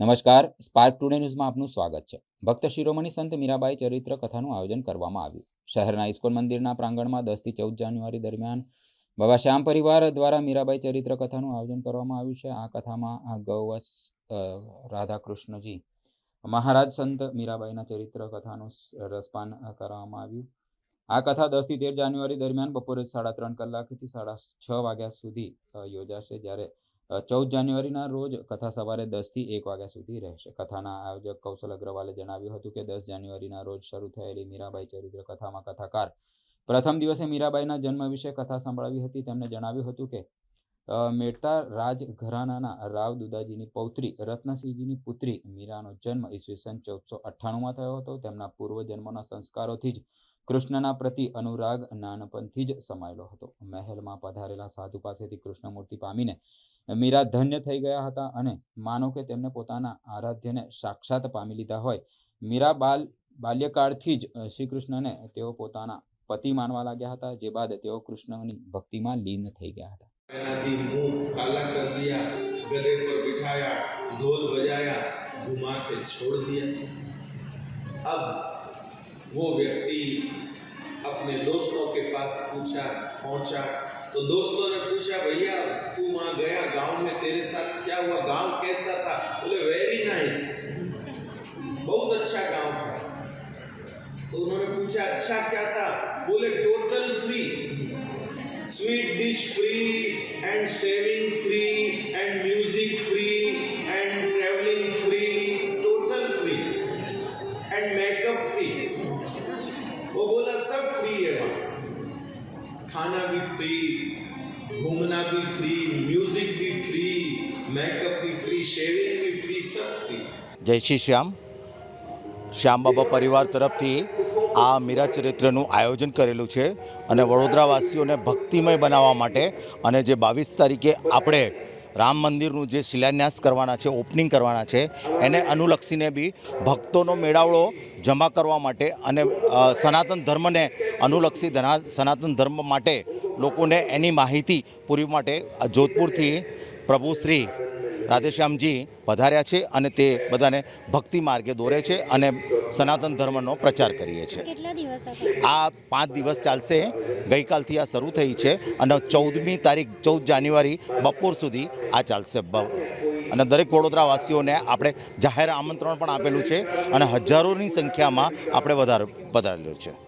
નમસ્કાર. Spark today ન્યૂઝમાં આપનું સ્વાગત છે. ભક્ત શિરોમણી સંત મીરાબાઈ ચરિત્ર કથાનું આયોજન કરવામાં આવ્યું. શહેરના ઇસ્કોન મંદિરના પ્રાંગણમાં દસથી ચૌદ જાન્યુઆરી દરમિયાન બાબા શ્યામ પરિવાર દ્વારા મીરાબાઈ ચરિત્ર કથાનું આયોજન કરવામાં આવ્યું છે. આ કથામાં આ ગૌવત્સ અ, રાધાકૃષ્ણજી મહારાજ સંત મીરાબાઈના ચરિત્ર કથાનું રસપાન કરવામાં આવ્યું. આ કથા દસથી તેર જાન્યુઆરી દરમિયાન બપોરે સાડા ત્રણ કલાકથી સાડા છ વાગ્યા સુધી યોજાશે જ્યારે ચૌદ જાન્યુઆરીના રોજ કથા સવારે દસથી એક વાગ્યા સુધી રહેશે. કથાના આયોજક કૌશલ અગ્રવાલે જણાવ્યું હતું કે દસ જાન્યુઆરીના રોજ શરૂ થયેલી મીરાબાઈ ચરિત્ર કથામાં કથાકાર. પ્રથમ દિવસે મીરાબાઈના જન્મ વિશે કથા સંભળાવી હતી. તેમણે જણાવ્યું હતું કે મેટતા રાજ ઘરાનાના રાવ દુદાજીની પૌત્રી રત્નસિંહજીની પુત્રી મીરાનો જન્મ ઈસવીસન ચૌદસો અઠ્ઠાણુંમાં થયો હતો. તેમના પૂર્વજન્મના સંસ્કારોથી જ કૃષ્ણના પ્રતિ અનુરાગ નાનપણથી જ સમાયેલો હતો. મહેલમાં પધારેલા સાધુ પાસેથી કૃષ્ણમૂર્તિ પામીને મીરા ધન્ય થઈ ગયા હતા અને માનો કે તેમને પોતાના આરાધ્યને સાક્ષાત પામી લીધા હોય મીરા બાલ બાલ્યકાળથી જ અ, શ્રી કૃષ્ણને તેઓ પોતાના પતિ માનવા લાગ્યા હતા જે બાદ તેઓ કૃષ્ણની ભક્તિમાં લીન થઈ ગયા હતા मैंने मुंह काला कर दिया गधे पर बिठाया ढोल बजाया घुमा के छोड़ दिया अब वो व्यक्ति अपने दोस्तों के पास पूछा, पहुँचा। तो दोस्तों ने पूछा, भैया, तू वहाँ गया गाँव में तेरे साथ क्या हुआ? गाँव कैसा था? बोले वेरी नाइस बहुत अच्छा गाँव था। तो उन्होंने पूछा अच्छा क्या था? बोले total free sweet dish free and shaving free and music free and सब फ्री है वहाँ खाना भी फ्री घूमना भी फ्री म्यूजिक भी फ्री मेकअप भी फ्री शेविंग भी फ्री सब फ्री જય શ્રી શ્યામ શ્યામ બાબા પરિવાર તરફથી આ મીરા ચરિત્રનું આયોજન કરેલું છે અને વડોદરાવાસીઓને ભક્તિમય બનાવવા માટે અને જે બાવીસ તારીખે આપણે રામ મંદિરનું જે શિલાન્યાસ કરવાના છે ઓપનિંગ કરવાના છે, એને અનુલક્ષીને બી ભક્તોનો મેળાવડો જમા કરવા માટે અને સનાતન ધર્મને અનુલક્ષી ધના- સનાતન ધર્મ માટે લોકોને એની માહિતી પૂરી માટે જોધપુરથી પ્રભુ શ્રી રાધેશ્યામજી પધાર્યા છે અને તે બધાને ભક્તિ માર્ગે દોરે છે અને સનાતન ધર્મનો પ્રચાર કરીએ છીએ આ પાંચ દિવસ ચાલશે. ગઈકાલથી આ શરૂ થઈ છે અને ચૌદમી તારીખ ચૌદ જાન્યુઆરી બપોર સુધી આ ચાલશે અને દરેક વડોદરાવાસીઓને આપણે જાહેર આમંત્રણ પણ આપેલું છે અને હજારોની સંખ્યામાં આપણે વધારે વધારેલું છે.